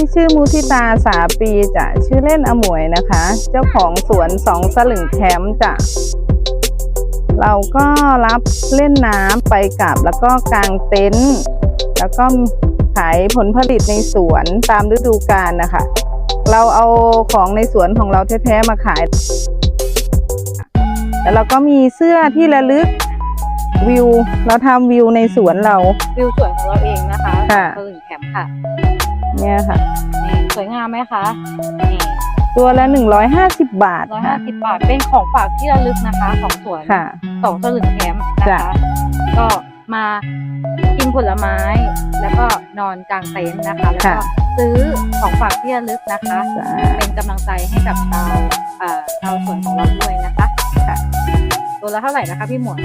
พี่ชื่อมุทิตาสาปีจ้ะชื่อเล่นอมวยนะคะ เจ้าของสวนสองสลึงแคมป์จ้ะเราก็รับเล่นน้ำไปกลับแล้วก็กางเต็นท์แล้วก็ขายผลผลิตในสวนตามฤดูกาลนะคะ เราเอาของในสวนของเราแท้ๆมาขาย แล้วเราก็มีเสื้อที่ระลึกวิว เราทำวิวในสวนเรา วิวสวยของเราเองนะคะค่ะ สลึงแคมป์ค่ะ เนี่ยค่ะ นี่สวยงามไหมคะ นี่ตัวละ 150 บาทร้อยค่ะห้าสิบบาท เป็นของฝากที่ระลึกนะคะของสวนค่ะ สองสลึงแคมป์นะจ้ะ คะ ก็มากินผลไม้ แล้วก็นอนกลางเต็นท์นะคะ แล้วก็ซื้อของฝากที่ระลึกนะคะ จ้า เป็นกำลังใจให้กับชาวเอ่อชาวสวนของเราด้วยนะคะค่ะ ตัวละเท่าไหร่นะคะพี่หมวย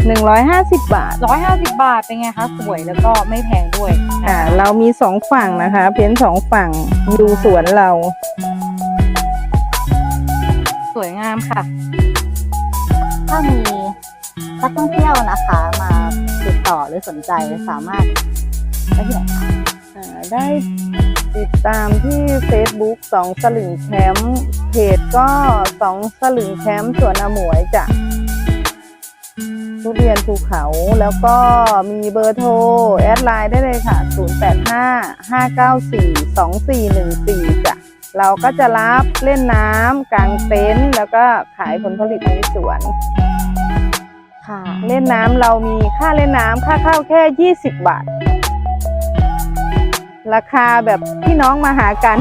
150 บาทร้อยห้าสิบบาทเป็นไงคะสวยแล้วก็ไม่แพงด้วยนะค่ะคะเรามีสองฝั่งนะคะ เพ้นท์สองฝั่งดูสวนเรา สวยงามค่ะ ถ้ามีนักท่องเที่ยวนะคะ มาติดต่อหรือสนใจสามารถไปที่ไหนคะอ่าได้ติดตามที่ Facebook สองสลึงแคมป์เพจก็สองสลึงแคมป์สวนอมวยจ้ะทุ เรียนภูเขา แล้วก็มีเบอร์โทร แอดไลน์ได้เลยค่ะ 0855942414 จ้ะ เราก็จะรับเล่นน้ำกางเต็นท์แล้วก็ขายผลผลิตในสวน ค่ะ เล่นน้ำเรามีค่าเล่นน้ำค่าเข้าแค่ 20 บาท ราคาแบบพี่น้องมาหากัน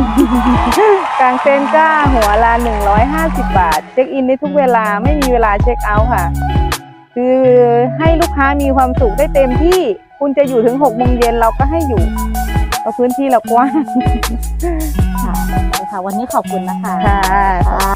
กางเต็นท์ก็หัวละ150 บาท เช็คอินได้ทุกเวลาไม่มีเวลาเช็คเอาท์ค่ะ คือให้ลูกค้ามีความสุขได้เต็มที่คุณจะอยู่ถึง6โมงเย็นเราก็ให้อยู่เพราะพื้นที่เรากว้างค่ะได้ค่ะวันนี้ขอบคุณนะคะ ค่ะค่ะ